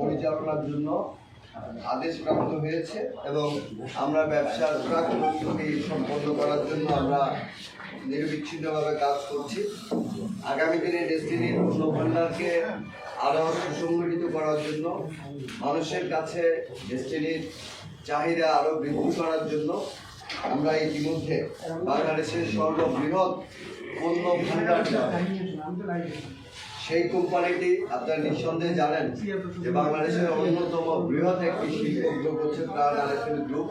পরিচালনার জন্য আদেশ প্রাপ্ত হয়েছে এবং আমরা ব্যবসার প্রাক সম্পন্ন করার জন্য আমরা নিরবিচ্ছিন্নভাবে কাজ করছি। আগামী দিনে ডেস্টিনির পূর্ণ ভাণ্ডারকে আরও সুসংগঠিত করার জন্য, মানুষের কাছে ডেস্টিনির চাহিদা আরও বৃদ্ধি করার জন্য আমরা ইতিমধ্যে বাংলাদেশের সর্ববৃহৎ পণ্য ভাণ্ডার সেই কোম্পানিটি আপনারা নিঃসন্দেহে জানেন যে বাংলাদেশের অন্যতম বৃহৎ একটি শিল্প গ্রুপ হচ্ছে প্রাণ আরএফএল গ্রুপ,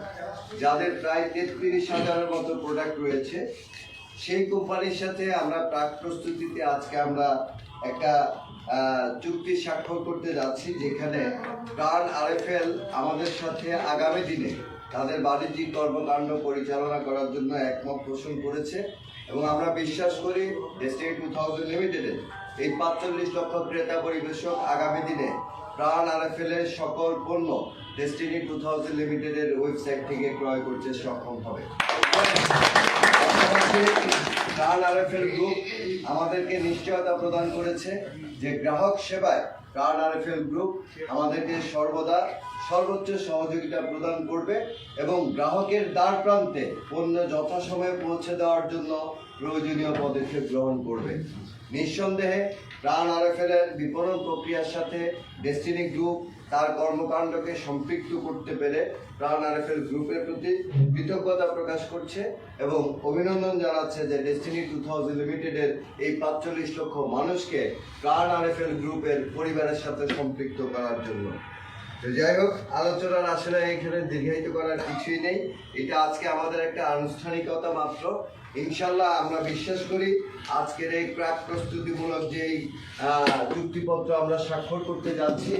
যাদের প্রায় তেত্রিশ হাজারের মতো প্রোডাক্ট রয়েছে। সেই কোম্পানির সাথে আমরা প্রাক প্রস্তুতিতে আজকে আমরা একটা চুক্তি স্বাক্ষর করতে যাচ্ছি, যেখানে প্রাণ আরএফএল আমাদের সাথে আগামী দিনে তাদের বাণিজ্যিক কর্মকাণ্ড পরিচালনা করার জন্য একমত পোষণ করেছে। এবং আমরা বিশ্বাস করি ডেস্টিনি টু থাউজেন্ড লিমিটেডের এই পাঁচচল্লিশ লক্ষ ক্রেতা পরিবেশক আগামী দিনে প্রাণ আরএফএল এর সকল পণ্য ডেস্টিনি টু থাউজেন্ড লিমিটেডের ওয়েবসাইট থেকে ক্রয় করতে সক্ষম হবে। প্রাণ আরএফএল গ্রুপ আমাদেরকে নিশ্চয়তা প্রদান করেছে যে গ্রাহক সেবায় প্রাণ আরএফএল গ্রুপ আমাদেরকে সর্বদা সর্বোচ্চ সহযোগিতা প্রদান করবে এবং গ্রাহকের দ্বার প্রান্তে পণ্য যথাসময়ে পৌঁছে দেওয়ার জন্য প্রয়োজনীয় পদক্ষেপ গ্রহণ করবে। নিঃসন্দেহে প্রাণ আরএফএল এর বিপণন প্রক্রিয়ার সাথে ডেস্টিনি গ্রুপ তার কর্মকাণ্ডকে সম্পৃক্ত করতে পেরে প্রাণ আরএফএল গ্রুপের প্রতি কৃতজ্ঞতা প্রকাশ করছে এবং অভিনন্দন জানাচ্ছে যে ডেস্টিনি টু থাউজেন্ড লিমিটেডের এই পাঁচচল্লিশ লক্ষ মানুষকে প্রাণ আরএফএল গ্রুপের পরিবারের সাথে সম্পৃক্ত করার জন্য। তো যাই হোক আলোচনার আসলে এখানে দীর্ঘায়িত করার কিছুই নেই। এটা আজকে আমাদের একটা আনুষ্ঠানিকতা মাত্র। ইনশাল্লাহ আমরা বিশ্বাস করি আজকের এই প্রাক প্রস্তুতিমূলক যেই চুক্তিপত্র আমরা স্বাক্ষর করতে যাচ্ছি,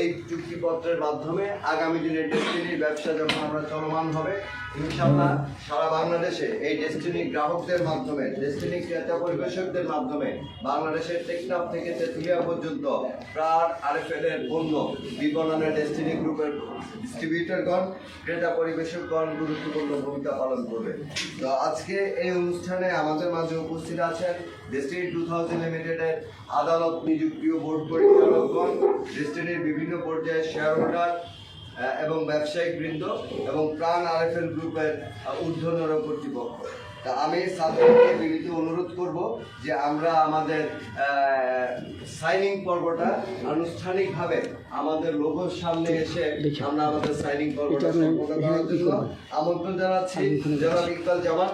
এই চুক্তিপত্রের মাধ্যমে আগামী দিনে ডেস্টিনির ব্যবসা যখন আমরা চলমান হবে ইনশাল্লাহ সারা বাংলাদেশে এই ডেস্টিনি গ্রাহকদের মাধ্যমে ডেস্টিনি ক্রেতা পরিবেশকদের মাধ্যমে, বাংলাদেশের টেকনাফ থেকে তেতুলিয়া পর্যন্ত প্রাণ আরএফএল এর পণ্য বিপণনের ডেস্টিনি গ্রুপের ডিস্ট্রিবিউটরগণ ক্রেতা পরিবেশকগণ গুরুত্বপূর্ণ ভূমিকা পালন করবে। তো আজকে এই অনুষ্ঠানে আমাদের মাঝে উপস্থিত আছেন ডেস্টিনি টু থাউজেন্ড লিমিটেডের আদালত নিযুক্তীয় বোর্ড পরিচালকগণ ডেস্টিনির বিভিন্ন পর্যায়ে শেয়ার হোল্ডার এবং ব্যবসায়িক বৃন্দ এবং প্রাণ আরএফএল গ্রুপের ঊর্ধ্বতন কর্তৃপক্ষ। তা আমি সাধারণ অনুরোধ করব যে আমরা আমাদের সাইনিং পর্বটা আনুষ্ঠানিকভাবে আমাদের লোগোর সামনে এসে আমরা আমাদের সাইনিং পর্বটা সম্পন্ন করার জন্য আমন্ত্রণ জানাচ্ছি জনাব ইকবাল জামান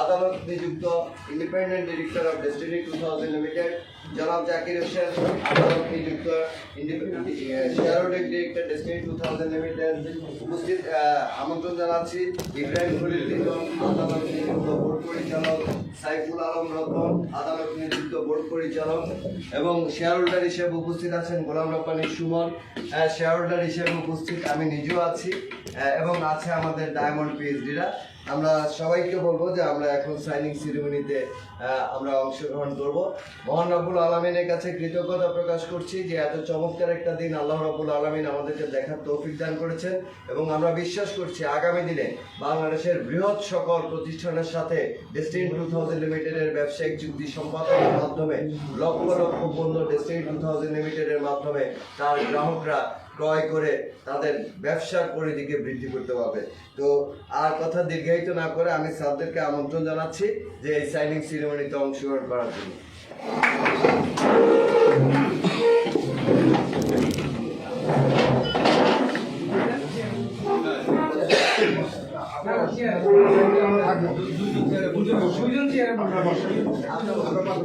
আদালত নিযুক্ত independent director of Destiny two thousand limited জনাব জাকির হোসেন, আদালত নিযুক্ত উপস্থিত আমন্ত্রণ জানাচ্ছি। ইব্রাহিম খলিল আদালত নিযুক্ত বোর্ড পরিচালক, সাইফুল আলম রতন, আদালত নিযুক্ত বোর্ড পরিচালক এবং শেয়ার হোল্ডার হিসেবে উপস্থিত আছেন গোলাম রব্বানী সুমন। শেয়ার হোল্ডার হিসেবে উপস্থিত আমি নিজেও আছি এবং আছে আমাদের ডায়মন্ড পিএইচডিরা আমরা সবাইকে বলব যে আমরা এখন সাইনিং সেরিমনিতে আমরা অংশগ্রহণ করব। মহান রব্বুল আলমিনের কাছে কৃতজ্ঞতা প্রকাশ করছি যে এত চমৎকার একটা দিন আল্লাহ রব্বুল আলমিন আমাদেরকে দেখার তৌফিক দান করেছেন এবং আমরা বিশ্বাস করছি আগামী দিনে বাংলাদেশের বৃহৎ সকল প্রতিষ্ঠানের সাথে ডেস্টিন টু থাউজেন্ড লিমিটেডের ব্যবসায়িক চুক্তি সম্পাদনের মাধ্যমে লক্ষ লক্ষ পণ্য ডেস্টিন টু থাউজেন্ড লিমিটেডের মাধ্যমে তার গ্রাহকরা ক্রয় করে তাদের ব্যবসার পরিধিকে বৃদ্ধি করতে পারবে তো আর কথা দীর্ঘায়িত না করে আমি স্যারদেরকে আমন্ত্রণ জানাচ্ছি যে এই সাইনিং সেরিমনিতে অংশগ্রহণ করার জন্য।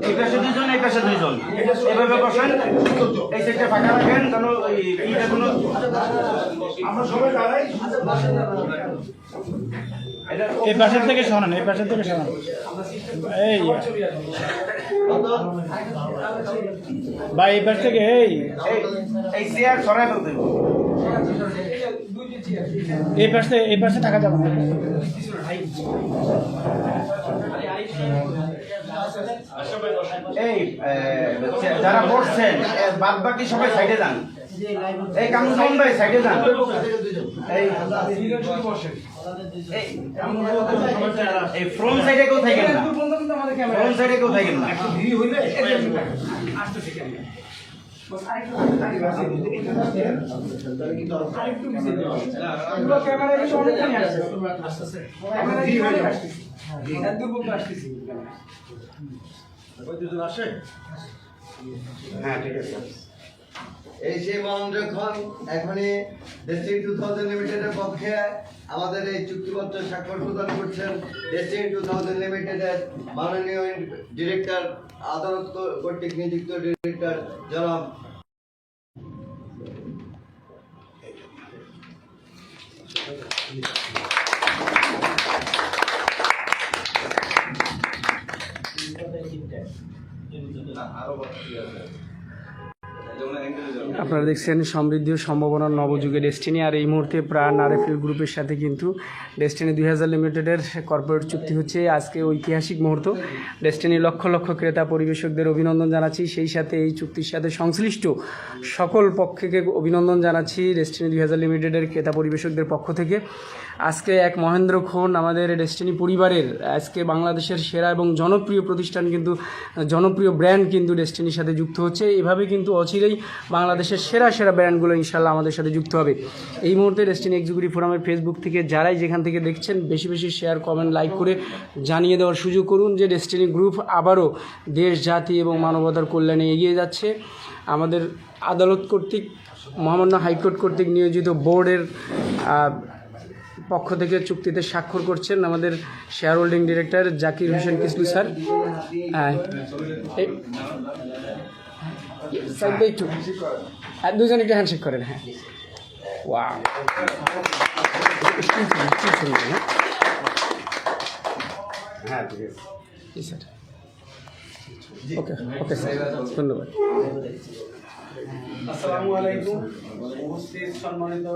এই পাশে দুইজন এই পাশে দুইজন। এভাবে বসেন এই সাইডটা ফাঁকা রাখেন যেন এই কোনো আমরা সবাই দাঁড়াই। এই পাশের থেকে শোনান এই পাশের থেকে শোনান এই। ভাই এই পাশ থেকে এই। এই চেয়ার সরাই ফেলতে। এই পাশে এই পাশে থাকা যাবে না এই যারা বসছেন বাদ বাকি সবাই সাইডে যান। এই কামরুজ্জামান ভাই সাইডে যান। এই ফ্রন্ট সাইডে কেউ থাকেন না। ফ্রন্ট সাইডে কেউ থাকেন না। এই সেই মহেন্দ্র খান এখনই ডেস্টিনি টু থাউজেন্ড লিমিটেডের পক্ষে আমাদের এই চুক্তিপত্র স্বাক্ষর প্রদান করছেন ডেস্টিনি টু থাউজেন্ড লিমিটেডের মাননীয় ডিরেক্টর আদালত কর্তৃক নিযুক্ত ডিরেক্টর জনাব আপনারা দেখছেন সমৃদ্ধি সম্ভাবনার নবযুগের ডেস্টিনি আর এই মুহূর্তে প্রাণ আর আরএফএল গ্রুপের সাথে কিন্তু ডেস্টিনি দুই হাজার লিমিটেডের কর্পোরেট চুক্তি হচ্ছে আজকে ঐতিহাসিক মুহূর্ত। ডেস্টিনি লক্ষ লক্ষ ক্রেতা পরিবেশকদের অভিনন্দন জানাচ্ছি। সেই সাথে এই চুক্তির সাথে সংশ্লিষ্ট সকল পক্ষকে অভিনন্দন জানাচ্ছি। ডেস্টিনি দুই হাজার লিমিটেডের ক্রেতা পরিবেশকদের পক্ষ থেকে। আজকে এক মহেন্দ্র খন আমাদের ডেস্টিনি পরিবারের, আজকে বাংলাদেশের সেরা এবং জনপ্রিয় প্রতিষ্ঠান কিন্তু, জনপ্রিয় ব্র্যান্ড কিন্তু ডেস্টিনির সাথে যুক্ত হচ্ছে। এভাবে কিন্তু অচিরেই বাংলাদেশের সেরা সেরা ব্র্যান্ডগুলো ইনশাল্লাহ আমাদের সাথে যুক্ত হবে। এই মুহূর্তে ডেস্টিনি এক্সিকিউটিভ ফোরামের ফেসবুক থেকে যারাই যেখান থেকে দেখছেন, বেশি বেশি শেয়ার কমেন্ট লাইক করে জানিয়ে দেওয়ার সুযোগ করুন যে ডেস্টিনি গ্রুপ আবারও দেশ, জাতি এবং মানবতার কল্যাণে এগিয়ে যাচ্ছে। আমাদের আদালত কর্তৃক, মহামান্য হাইকোর্ট কর্তৃক নিয়োজিত বোর্ডের পক্ষ থেকে চুক্তিতে স্বাক্ষর করছেন আমাদের share holding director Zakir Hossain Kislu sir. হ্যাঁ। হ্যাঁ একটু হ্যান্ডশেক করেন হ্যাঁ। হ্যাঁ ওকে, স্যার। ধন্যবাদ। আসসালামু আলাইকুম। উপস্থিত সম্মানিত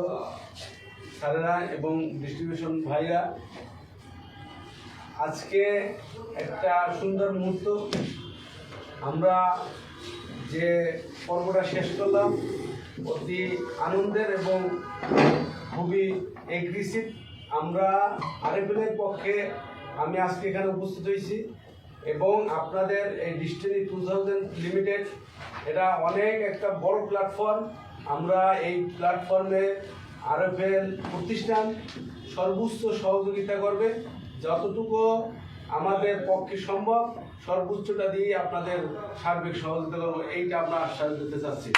স্যারেরা এবং ডিস্ট্রিবিউশন ভাইরা, আজকে একটা সুন্দর মুহূর্ত। আমরা যে পর্বটা শেষ করলাম, অতি আনন্দের এবং খুবই এগ্রেসিভ আমরা আরএফএলের পক্ষে আমি আজকে এখানে উপস্থিত হয়েছি এবং আপনাদের এই ডিস্ট্রিক্ট টু থাউজেন্ড লিমিটেড এটা অনেক একটা বড় প্ল্যাটফর্ম আমরা এই প্ল্যাটফর্মে আরএফএল প্রতিষ্ঠান সর্বোচ্চ সহযোগিতা করবে। যতটুকু আমাদের পক্ষে সম্ভব, সর্বোচ্চটা দিয়ে আপনাদের সার্বিক সহযোগিতা করব। এইটা আমরা আশ্বাস দিতে চাচ্ছি।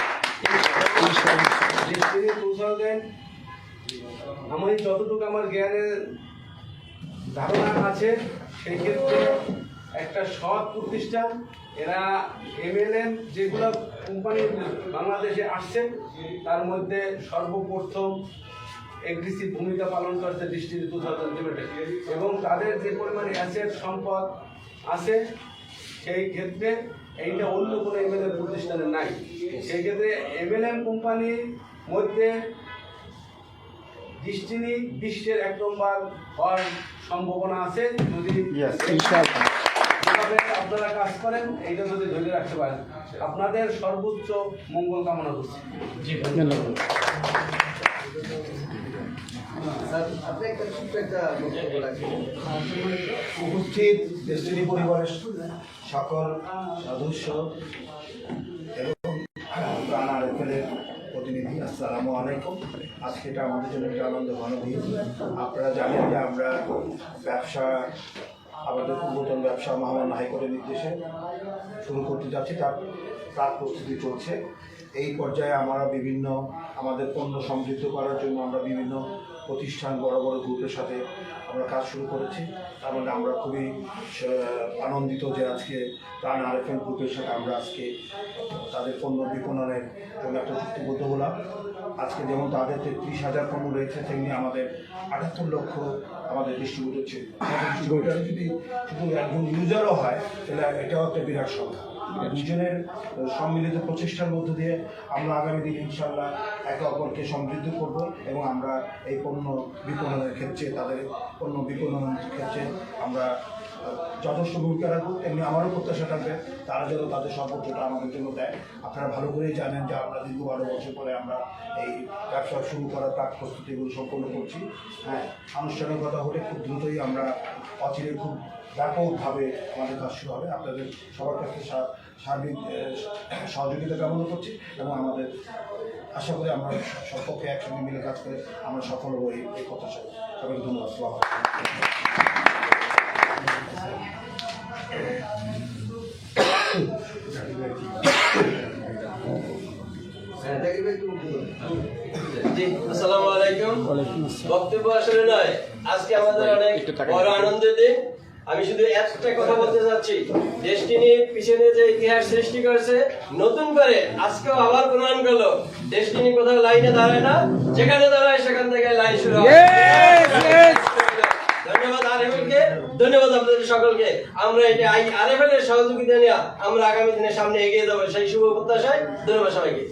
থাউজেন্ড আমি যতটুকু আমার জ্ঞানের ধারণা আছে, সেই ক্ষেত্রে একটা সৎ প্রতিষ্ঠান, এরা এমএলএম যেগুলো কোম্পানি বাংলাদেশে আসছে, তার মধ্যে সর্বপ্রথম এগ্রেসিভ ভূমিকা পালন করছে ডিস্ট্রিক্ট টু থাউজেন্ড এবং তাদের যে পরিমাণে অ্যাসেট সম্পদ আছে, সেই ক্ষেত্রে এইটা অন্য কোনো এমএলএম প্রতিষ্ঠানে নাই। সেই ক্ষেত্রে এমএলএম কোম্পানির মধ্যে ডিস্টিনি বিশ্বের এক নম্বর হওয়ার সম্ভাবনা আছে যদি Yes. আপনারা কাজ করেন এইটা যদি ধরে রাখতে পারেন আপনাদের সর্বোচ্চ মঙ্গল কামনা করছি। ধন্যবাদ। বক্তব্য রাখবেন উপস্থিত ডেস্টিনি পরিবারের সকল সদস্য এবং প্রতিনিধি আসসালামু আলাইকুম। আজকে এটা আমাদের জন্য একটা আনন্দ ঘন দিন আপনারা জানেন যে আমরা ব্যবসা আমাদের পূর্বতন ব্যবসা মহামান্য হাইকোর্টের নির্দেশে শুরু করতে যাচ্ছি, তার তার প্রস্তুতি চলছে। এই পর্যায়ে আমরা বিভিন্ন, আমাদের পণ্য সমৃদ্ধ করার জন্য আমরা বিভিন্ন প্রতিষ্ঠান বড় বড় গ্রুপের সাথে আমরা কাজ শুরু করেছি। তার মধ্যে আমরা খুবই আনন্দিত যে আজকে প্রাণ আরএফএল গ্রুপের সাথে আমরা আজকে তাদের পণ্য বিপণনের জন্য একটা চুক্তিবদ্ধ হলাম। আজকে যেমন তাদের তেত্রিশ হাজার পণ্য রয়েছে, তেমনি আমাদের আটাত্তর লক্ষ আমাদের ডিস্ট্রিবিউটর ছিল। যদি শুধু একজন ইউজারও হয়, তাহলে এটাও একটা বিরাট সংখ্যা। দুজনের সম্মিলিত প্রচেষ্টার মধ্য দিয়ে আমরা আগামী দিন ইনশাল্লাহ একে অপরকে সমৃদ্ধ করব এবং আমরা এই পণ্য বিপণনের ক্ষেত্রে, তাদের পণ্য বিপণনের ক্ষেত্রে আমরা যথেষ্ট ভূমিকা রাখব। তেমনি আমারও প্রত্যাশা থাকবে, তারা যেন তাদের সর্বোচ্চটা আমাদের জন্য দেয়। আপনারা ভালো করেই জানেন যে আমরা দীর্ঘ বারো বছর পরে আমরা এই ব্যবসা শুরু করার প্রাক প্রস্তুতিগুলো সম্পন্ন করছি। হ্যাঁ আনুষ্ঠানিকতা হলে খুব দ্রুতই আমরা অচিরে খুব ব্যাপকভাবে আমাদের কাজ শুরু হবে। আপনাদের সবার কাছে সার্বিক সহযোগিতা কামনা করছি এবং আমাদের আশা করি আমরা সব পক্ষে একসঙ্গে মিলে কাজ করে আমরা সফল হব এই এই কথা সবাইকে ধন্যবাদ। আসসালামু আলাইকুম। জি, আলাইকুম। বক্তব্য আসলে নয় আজকে আমাদের অনেক বড় আনন্দের দিন। আমি শুধু একটা কথা বলতে চাচ্ছি ডেস্টিনি পিছনে যে ইতিহাস সৃষ্টি করেছে নতুন করে আজকেও আবার প্রমাণ করল ডেস্টিনি কোথাও লাইনে দাঁড়ায় না যেখানে দাঁড়ায় সেখান থেকে লাইন শুরু হয় ধন্যবাদ আরএফএলকে ধন্যবাদ আপনাদের সকলকে। আমরা এটা আরএফএল এর সহযোগিতা নিয়ে আমরা আগামী দিনে সামনে এগিয়ে যাব সেই শুভ প্রত্যাশায় ধন্যবাদ সবাইকে।